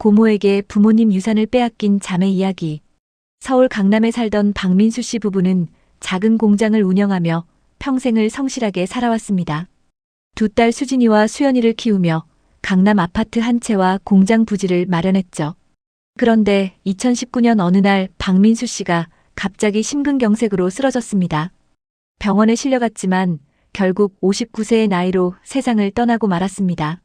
고모에게 부모님 유산을 빼앗긴 자매 이야기. 서울 강남에 살던 박민수 씨 부부는 작은 공장을 운영하며 평생을 성실하게 살아왔습니다. 두 딸 수진이와 수연이를 키우며 강남 아파트 한 채와 공장 부지를 마련했죠. 그런데 2019년 어느 날 박민수 씨가 갑자기 심근경색으로 쓰러졌습니다. 병원에 실려갔지만 결국 59세의 나이로 세상을 떠나고 말았습니다.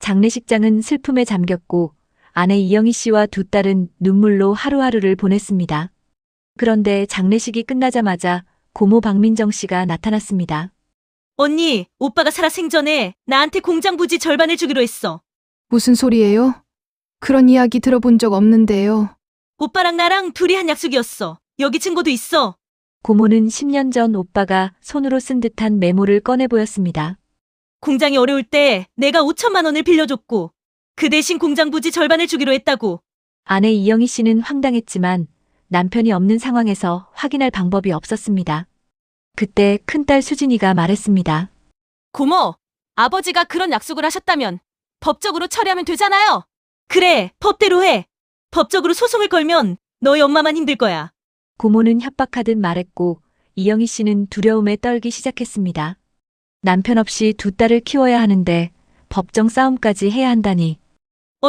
장례식장은 슬픔에 잠겼고 아내 이영희 씨와 두 딸은 눈물로 하루하루를 보냈습니다. 그런데 장례식이 끝나자마자 고모 박민정 씨가 나타났습니다. 언니, 오빠가 살아 생전에 나한테 공장 부지 절반을 주기로 했어. 무슨 소리예요? 그런 이야기 들어본 적 없는데요. 오빠랑 나랑 둘이 한 약속이었어. 여기 증거도 있어. 고모는 10년 전 오빠가 손으로 쓴 듯한 메모를 꺼내 보였습니다. 공장이 어려울 때 내가 5천만 원을 빌려줬고 그 대신 공장 부지 절반을 주기로 했다고. 아내 이영희 씨는 황당했지만 남편이 없는 상황에서 확인할 방법이 없었습니다. 그때 큰딸 수진이가 말했습니다. 고모, 아버지가 그런 약속을 하셨다면 법적으로 처리하면 되잖아요. 그래, 법대로 해. 법적으로 소송을 걸면 너희 엄마만 힘들 거야. 고모는 협박하듯 말했고 이영희 씨는 두려움에 떨기 시작했습니다. 남편 없이 두 딸을 키워야 하는데 법정 싸움까지 해야 한다니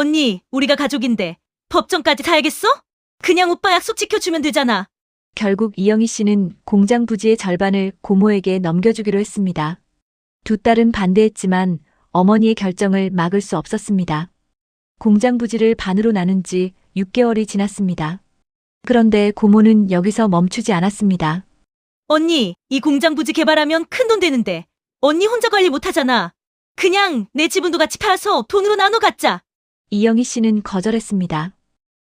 언니, 우리가 가족인데 법정까지 가야겠어? 그냥 오빠 약속 지켜주면 되잖아. 결국 이영희 씨는 공장 부지의 절반을 고모에게 넘겨주기로 했습니다. 두 딸은 반대했지만 어머니의 결정을 막을 수 없었습니다. 공장 부지를 반으로 나눈 지 6개월이 지났습니다. 그런데 고모는 여기서 멈추지 않았습니다. 언니, 이 공장 부지 개발하면 큰 돈 되는데 언니 혼자 관리 못하잖아. 그냥 내 지분도 같이 팔아서 돈으로 나눠 갖자. 이영희 씨는 거절했습니다.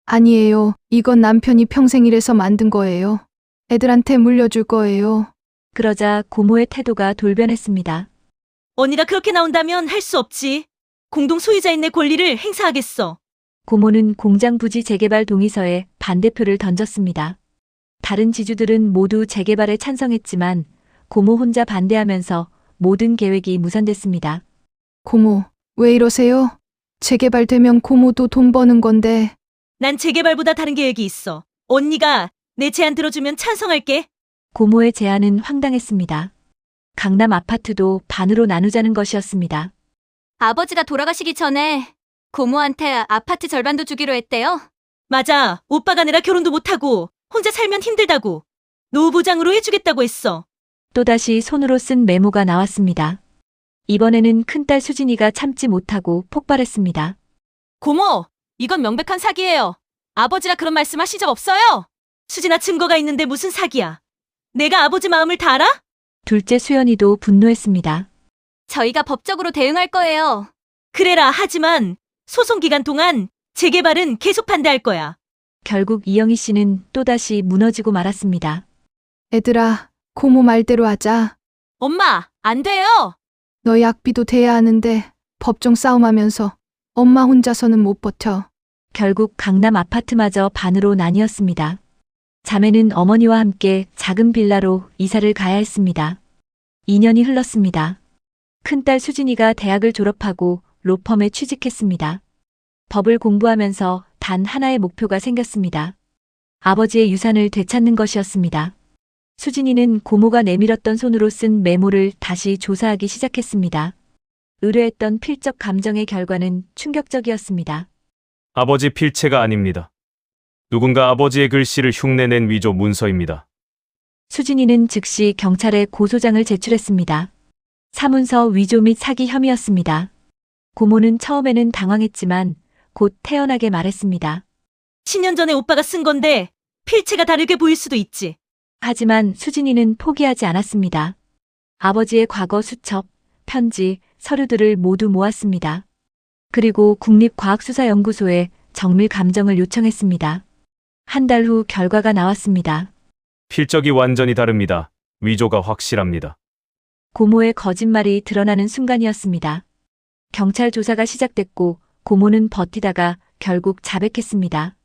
아니에요. 이건 남편이 평생 일해서 만든 거예요. 애들한테 물려줄 거예요. 그러자 고모의 태도가 돌변했습니다. 언니가 그렇게 나온다면 할 수 없지. 공동 소유자인 내 권리를 행사하겠어. 고모는 공장 부지 재개발 동의서에 반대표를 던졌습니다. 다른 지주들은 모두 재개발에 찬성했지만 고모 혼자 반대하면서 모든 계획이 무산됐습니다. 고모, 왜 이러세요? 재개발되면 고모도 돈 버는 건데. 난 재개발보다 다른 계획이 있어. 언니가 내 제안 들어주면 찬성할게. 고모의 제안은 황당했습니다. 강남 아파트도 반으로 나누자는 것이었습니다. 아버지가 돌아가시기 전에 고모한테 아파트 절반도 주기로 했대요. 맞아. 오빠가 내라 결혼도 못하고 혼자 살면 힘들다고. 노후 보장으로 해주겠다고 했어. 또다시 손으로 쓴 메모가 나왔습니다. 이번에는 큰딸 수진이가 참지 못하고 폭발했습니다. 고모, 이건 명백한 사기예요. 아버지라 그런 말씀 하신 적 없어요. 수진아 증거가 있는데 무슨 사기야. 내가 아버지 마음을 다 알아? 둘째 수연이도 분노했습니다. 저희가 법적으로 대응할 거예요. 그래라 하지만 소송 기간 동안 재개발은 계속 반대할 거야. 결국 이영희 씨는 또다시 무너지고 말았습니다. 애들아, 고모 말대로 하자. 엄마, 안 돼요. 너 약비도 돼야 하는데 법정 싸움하면서 엄마 혼자서는 못 버텨. 결국 강남 아파트마저 반으로 나뉘었습니다. 자매는 어머니와 함께 작은 빌라로 이사를 가야 했습니다. 2년이 흘렀습니다. 큰딸 수진이가 대학을 졸업하고 로펌에 취직했습니다. 법을 공부하면서 단 하나의 목표가 생겼습니다. 아버지의 유산을 되찾는 것이었습니다. 수진이는 고모가 내밀었던 손으로 쓴 메모를 다시 조사하기 시작했습니다. 의뢰했던 필적 감정의 결과는 충격적이었습니다. 아버지 필체가 아닙니다. 누군가 아버지의 글씨를 흉내낸 위조 문서입니다. 수진이는 즉시 경찰에 고소장을 제출했습니다. 사문서 위조 및 사기 혐의였습니다. 고모는 처음에는 당황했지만 곧 태연하게 말했습니다. 10년 전에 오빠가 쓴 건데 필체가 다르게 보일 수도 있지. 하지만 수진이는 포기하지 않았습니다. 아버지의 과거 수첩, 편지, 서류들을 모두 모았습니다. 그리고 국립과학수사연구소에 정밀 감정을 요청했습니다. 한 달 후 결과가 나왔습니다. 필적이 완전히 다릅니다. 위조가 확실합니다. 고모의 거짓말이 드러나는 순간이었습니다. 경찰 조사가 시작됐고 고모는 버티다가 결국 자백했습니다.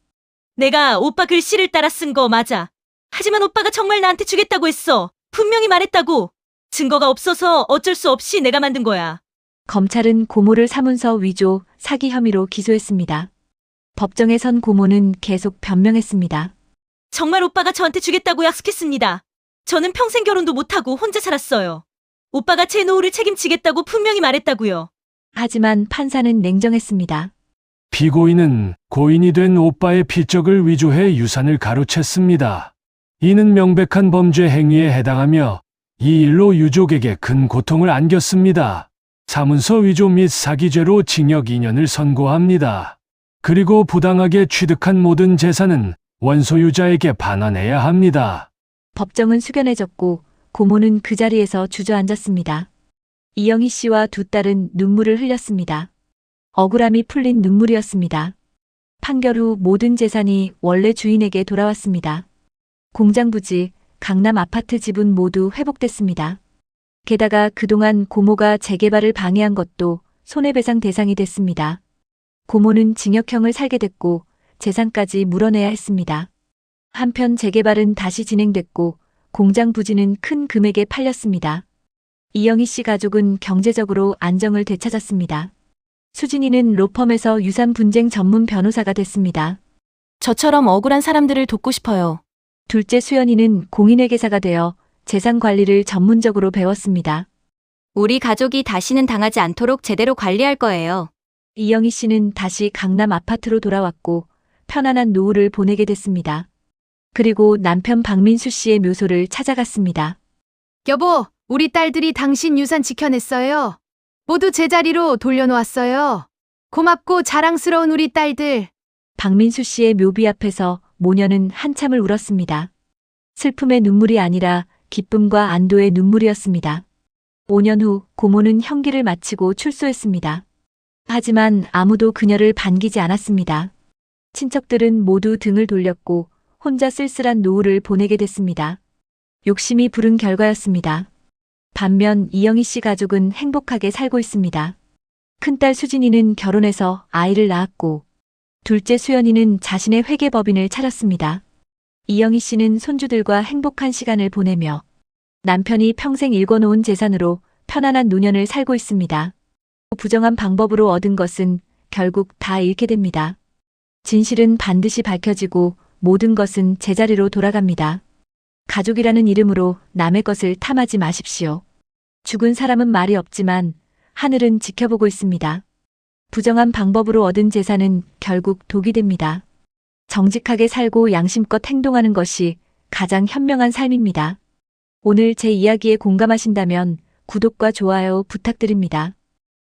내가 오빠 글씨를 따라 쓴 거 맞아. 하지만 오빠가 정말 나한테 주겠다고 했어. 분명히 말했다고. 증거가 없어서 어쩔 수 없이 내가 만든 거야. 검찰은 고모를 사문서 위조, 사기 혐의로 기소했습니다. 법정에 선 고모는 계속 변명했습니다. 정말 오빠가 저한테 주겠다고 약속했습니다. 저는 평생 결혼도 못하고 혼자 살았어요. 오빠가 제 노후를 책임지겠다고 분명히 말했다고요. 하지만 판사는 냉정했습니다. 피고인은 고인이 된 오빠의 필적을 위조해 유산을 가로챘습니다. 이는 명백한 범죄 행위에 해당하며 이 일로 유족에게 큰 고통을 안겼습니다. 사문서 위조 및 사기죄로 징역 2년을 선고합니다. 그리고 부당하게 취득한 모든 재산은 원소유자에게 반환해야 합니다. 법정은 숙연해졌고 고모는 그 자리에서 주저앉았습니다. 이영희 씨와 두 딸은 눈물을 흘렸습니다. 억울함이 풀린 눈물이었습니다. 판결 후 모든 재산이 원래 주인에게 돌아왔습니다. 공장 부지, 강남 아파트 지분 모두 회복됐습니다. 게다가 그동안 고모가 재개발을 방해한 것도 손해배상 대상이 됐습니다. 고모는 징역형을 살게 됐고 재산까지 물어내야 했습니다. 한편 재개발은 다시 진행됐고 공장 부지는 큰 금액에 팔렸습니다. 이영희 씨 가족은 경제적으로 안정을 되찾았습니다. 수진이는 로펌에서 유산 분쟁 전문 변호사가 됐습니다. 저처럼 억울한 사람들을 돕고 싶어요. 둘째 수연이는 공인회계사가 되어 재산 관리를 전문적으로 배웠습니다. 우리 가족이 다시는 당하지 않도록 제대로 관리할 거예요. 이영희 씨는 다시 강남 아파트로 돌아왔고 편안한 노후를 보내게 됐습니다. 그리고 남편 박민수 씨의 묘소를 찾아갔습니다. 여보, 우리 딸들이 당신 유산 지켜냈어요. 모두 제자리로 돌려놓았어요. 고맙고 자랑스러운 우리 딸들. 박민수 씨의 묘비 앞에서 모녀는 한참을 울었습니다. 슬픔의 눈물이 아니라 기쁨과 안도의 눈물이었습니다. 5년 후 고모는 형기를 마치고 출소했습니다. 하지만 아무도 그녀를 반기지 않았습니다. 친척들은 모두 등을 돌렸고 혼자 쓸쓸한 노후를 보내게 됐습니다. 욕심이 부른 결과였습니다. 반면 이영희 씨 가족은 행복하게 살고 있습니다. 큰딸 수진이는 결혼해서 아이를 낳았고 둘째 수연이는 자신의 회계법인을 차렸습니다. 이영희 씨는 손주들과 행복한 시간을 보내며 남편이 평생 일궈놓은 재산으로 편안한 노년을 살고 있습니다. 부정한 방법으로 얻은 것은 결국 다 잃게 됩니다. 진실은 반드시 밝혀지고 모든 것은 제자리로 돌아갑니다. 가족이라는 이름으로 남의 것을 탐하지 마십시오. 죽은 사람은 말이 없지만 하늘은 지켜보고 있습니다. 부정한 방법으로 얻은 재산은 결국 독이 됩니다. 정직하게 살고 양심껏 행동하는 것이 가장 현명한 삶입니다. 오늘 제 이야기에 공감하신다면 구독과 좋아요 부탁드립니다.